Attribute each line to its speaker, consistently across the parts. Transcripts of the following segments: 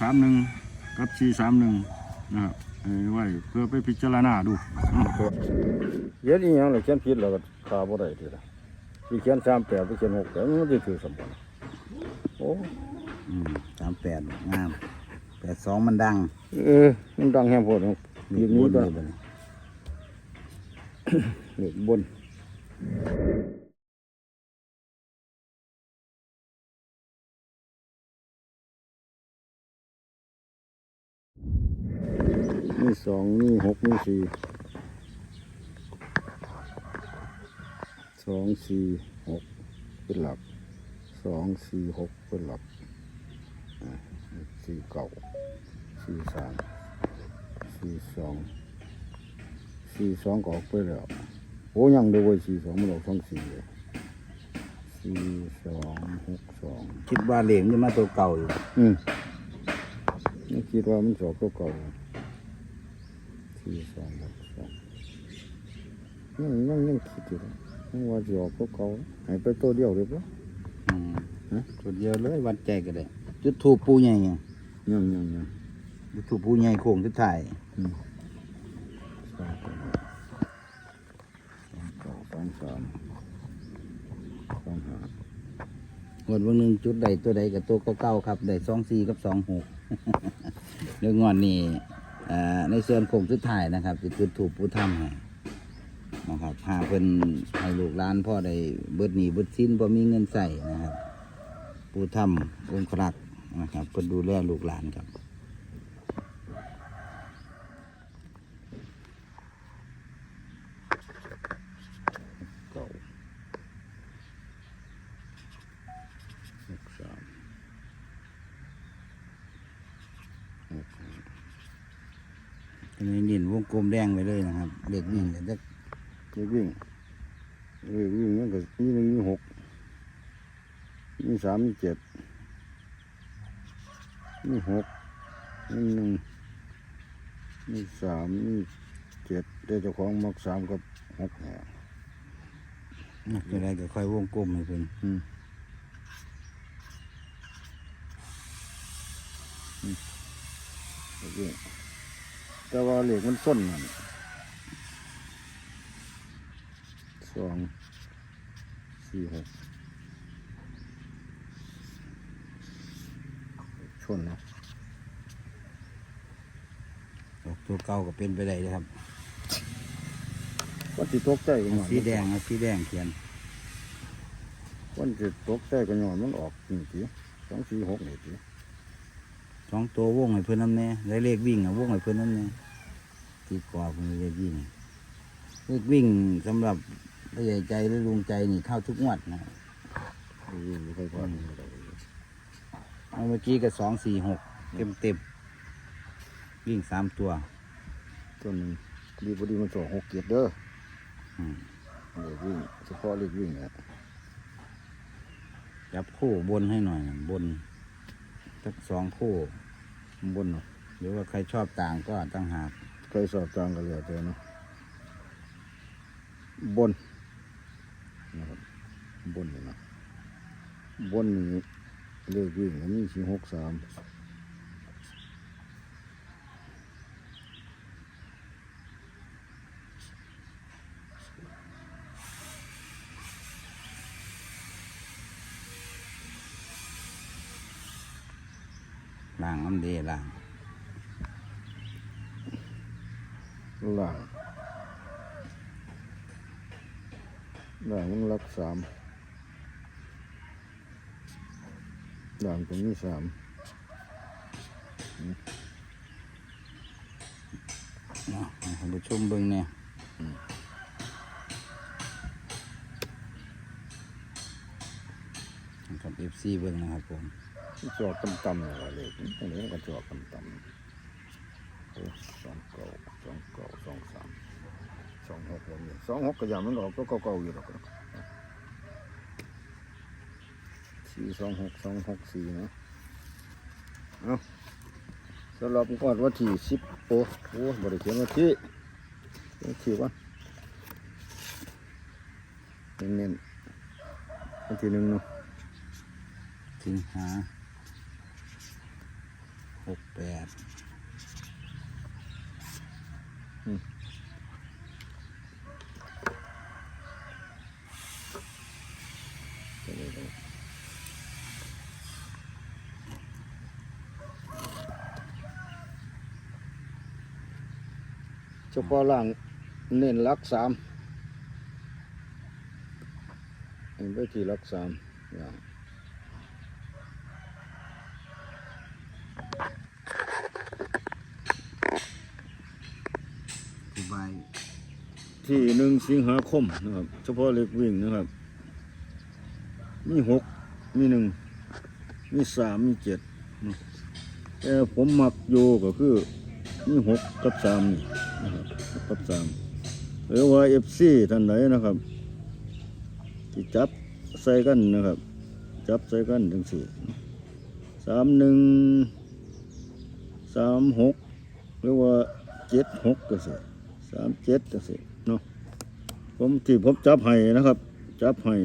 Speaker 1: สามหนึ่งกับสี่สามหนึ่งนะครับให้ไว้เพื่อไปพิจารณาดูอืม
Speaker 2: เขียนอีหยังเลยเขียนผิดแล้วก็ขาบ่ได้ทีละสิเขียนสามแปดไปเขียนหกแปดมันจะถือสมบัติโอ้
Speaker 3: อืมสามแปดงามแปดสองมันดัง
Speaker 2: เออ มันดังแฮมโพดยิงนี้
Speaker 3: บ
Speaker 2: ตัว
Speaker 3: เลยบัดนี้
Speaker 2: เหล็กบน นี่สองนี่หกนี่สี่สองสี่หกเป็นหลักสองสี่หกเป็นหลักสี่เก้าสี่สามสี่สองสี่สองก็ออกไปแล้วโอ้ยังเดียวไว้สี่สองมันออกสองสี่เลยสี่สองหกสอง
Speaker 3: คิดว่าเหลงจะมาตัวเก่าอยู่
Speaker 2: อืมคิดว่ามันสอบตัวเก่า สี่สองหกสองยังยังยังคิดอยู่นะยังว่าจะออกตัวเก่าให้ไปตัวเดียวเลยปะ
Speaker 3: อืม
Speaker 2: ฮะ
Speaker 3: จุดเดียวเลยวัดใจก็ได้จุดถูกปูใหญ่ไง
Speaker 2: ยังยังยัง
Speaker 3: จุดถูกปูใหญ่โค้งสุดท้าย
Speaker 2: อืมสองตัวสองเก้าสองสามสองห้า
Speaker 3: วันวันหนึ่งจุดใดตัวใดกับตัวเก่าๆครับได้สองสี่กับสองหกเรื่องงอนนี่เอ่อ ในส่วนโค้งสุดท้ายนะครับจะจุดถูกผู้ทำให้นะครับพาเพิ่นให้ลูกหลานพ่อได้เบิดหนีเบิดสิ้นพอมีเงินใส่นะครับ ผู้ทำองค์ครักนะครับเพิ่นดูแลลูกหลานครับ
Speaker 2: เก้าหกสามหกห้า
Speaker 3: ที นี้นินวงกลมแดงไปเลยนะครับเด็กวิ่งแต่จะ
Speaker 2: เลขวิ่งเลขวิ่งนั่นก็มีหนึ่งมีหกมีสามมีเจ็ดมีหกมีหนึ่งมีสามมีเจ็ดได้เจ้าของมักสามกับหกแหน่
Speaker 3: นักจะได้ก็ค่อยวงกลมให้เพิ่น
Speaker 2: อืมอืมเลขวิ่ง แต่ว่าเลขมันส้นนั่นสองสี่หกชนเนาะ
Speaker 3: ตัวเก่าก็เป็นไปได้เลยครับ
Speaker 2: วันที่ตกใจกันหน่อย
Speaker 3: สีแดงนะสีแดงเขียน
Speaker 2: วันที่ตกใจกันหน่อยมันออกนี่ทีสองสี่หกนี่ที
Speaker 3: สองตัววงให้เพิ่นน้ำแน่ได้เลขวิ่งอะวงให้เพิ่นน้ำแน่ตีกรอบมันเลขวิ่งเลขวิ่งสำหรับผู้ใหญ่ใจหรือลุงใจนี่เข้าทุกงวดนะ
Speaker 2: วิ่งไม่ค่อยพอนี่เรา
Speaker 3: เอาเมื่อกี้ก็สองสี่หกเต็มเต็มๆวิ่งสามตัว
Speaker 2: ตัวหนึงดีพอดีมันสองหกเกียรเด้อ
Speaker 3: อืม
Speaker 2: เด็กวิ่งเฉพาะเล็กวิ่งเนี่ย
Speaker 3: จับคู่บนให้หน่อยบน สักสองคู่
Speaker 2: บนเนาะ
Speaker 3: หรือว่าใครชอบต่างก็ต่างหาก
Speaker 2: ใครสอบต่างกันเลยแต่เนาะบนนะครับบนนี่นะบนนี้เล็กวิ่งอันนี้สี่หกสาม
Speaker 3: ล่างน้ำเดล่าง
Speaker 2: ล่างล่างมันรักสามล่างตรงนี้สาม
Speaker 3: เนาะให้ท่านผู้ชมเบิ่งเนี่ยกับเอฟซีเบิ่งนะครับผม
Speaker 2: จอกต่ำๆเลยเลยตรงนี้มันก็จอกต่ำๆสองเก้าสองเก้าสองสามสองหกแบบนี้สองหกก็ยังมันออกก็เก่าๆอยู่หรอกนสี่สองหกสองหกสี่นะเอาสำหรับงวดวันที่สิบโอ้โหบริเขียนวันที่วันที่วะเน้นๆวันที่หนึ่งเนาะ
Speaker 3: สิงหา หกแปด
Speaker 2: เฉพาะล่างเน้นรักสามเห็นไปที่รักสามอย่าง
Speaker 3: สบาย
Speaker 2: ที่หนึ่งสิงหาคมนะครับ เฉพาะเล็กวิ่งนะครับ มีหกมีหนึ่งมีสามมีเจ็ดแต่ผมมักโยก็คือมีหกกับสามนี่นะครับกับสามหรือว่าเอฟซีท่านไหนนะครับ ที่จับใส่กันนะครับ จับใส่กันทั้งสี่สามหนึ่งสามหกหรือว่าเจ็ดหกก็สิสามเจ็ดก็สิ ผมที่ผมจับให้นะครับ จับให้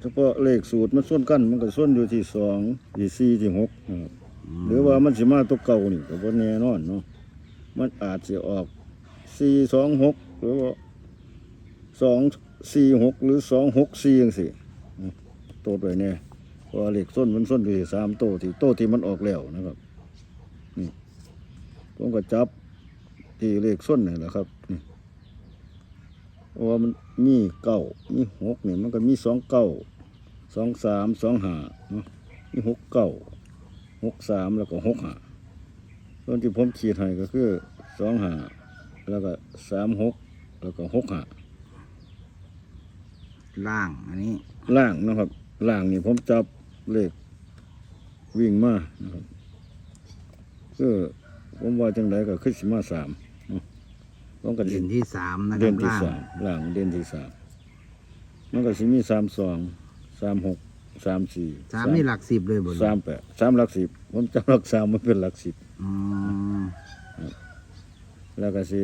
Speaker 2: เฉพาะเลขสูตรมันส่วนกัน มันก็ส่วนอยู่ที่สองที่สี่ที่หกนะครับหรือว่ามันสิมาตัวเก่านี่ก็บ่แน่นอนเนาะมันอาจจะออกสี่สองหกหรือว่าสองสี่หกหรือสองหกสี่ยังสี่โตดไว้เนี่ยเพราะว่าเลขส้นมันส้นอยู่ที่สามโตที่โตที่มันออกแล้วนะครับนี่ผมก็จับที่เลขส้นนี่แหละครับนี่เพราะ ว่ามันมีเก้ามีหกเนี่ยมันก็มีสองเก้าสองสามสองห้าเนาะมีหกเก้าหกสามแล้วก็หกห้าส่วนที่ผมขีดให้ก็คือสองห้าแล้วก็สามหกแล้วก็หกห้า
Speaker 3: ล่างอันนี้
Speaker 2: ล่างนะครับล่างนี่ผมจับเลขวิ่งมานะครับคือผมว่าจังไดก็คือสิมาสามเนาะ ต้องกัน
Speaker 3: เด่นที่สามนะค
Speaker 2: เด่
Speaker 3: รับ
Speaker 2: นที่
Speaker 3: ล่าง
Speaker 2: สามล่างเด่นที่สามมันก็สิมีสามสองสามหกสามสี่
Speaker 3: สามนี่หลักสิบเลยบ่ลูก
Speaker 2: สามแปดสามหลักสิบผมจับหลักสามมันเป็นหลักสิบ
Speaker 3: อืม
Speaker 2: แล้วก็สิ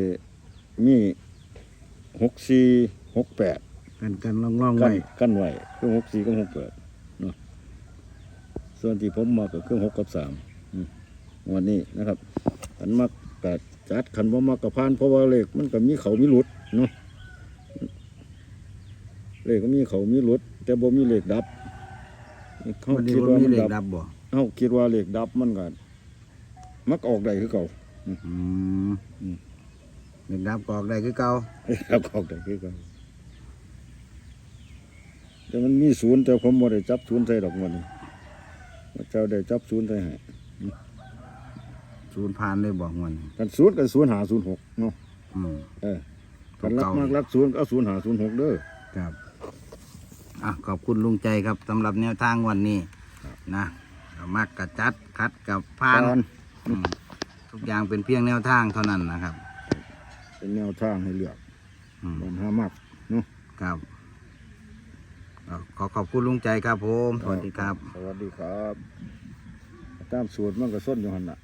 Speaker 2: มีหกสี่หกแปด
Speaker 3: กันกันล่องล่องๆ
Speaker 2: กั
Speaker 3: ไว้
Speaker 2: นกันไว้คือหกสี่กับหกแปดเนาะส่วนที่ผมมาก็คือหกกับสามอืมวันนี้นะครับขันมักกั จัดขันบ่มักกับพานเพราะว่าเลขมันก็มีเขามีหลุดเนาะเลขก็มีเขามีหลุด แต่บ่มีเลขดับเขา
Speaker 3: วันนี้
Speaker 2: คิด
Speaker 3: บ่
Speaker 2: ว่า
Speaker 3: มี
Speaker 2: มัน
Speaker 3: เลข
Speaker 2: ดับ
Speaker 3: ดับบ่
Speaker 2: เขาคิดว่าเลขดับมันก็มักออกได้คือเก่า
Speaker 3: อืม
Speaker 2: อืม
Speaker 3: เลขดับกออกได้คือเก่า
Speaker 2: ครับออกได้คือเก่าแต่มันมีศูนย์แต่ผมบ่ได้จับศูนย์ใส่ดอกมันนี่เจ้าได้จับศูนย์ใส่ให้
Speaker 3: ศูนย์ผ่านเลยบอกมัน
Speaker 2: กันศูนย์กันศูนย์หาศูนย์หกเนาะ
Speaker 3: อืม
Speaker 2: เออกันรักมากรักศูนย์ก็เอาศูนย์หาศูนย์หกเด้อ
Speaker 3: ครับอะขอบคุณลุงใจครับสำหรับแนวทางวันนี้นะเอามักกับจัดคัดกับผ่าน
Speaker 2: ผ่าน
Speaker 3: อืมทุกอย่างเป็นเพียงแนวทางเท่านั้นนะครับ
Speaker 2: เป็นแนวทางให้เลือก
Speaker 3: อืม
Speaker 2: ปัญหามากเนาะ
Speaker 3: ครับก็ขอขอบคุณลุงใจครับผม สวัสดีครับ
Speaker 2: สวัสดีครับ ตามสูตรมันก็ส้นอยู่หันละ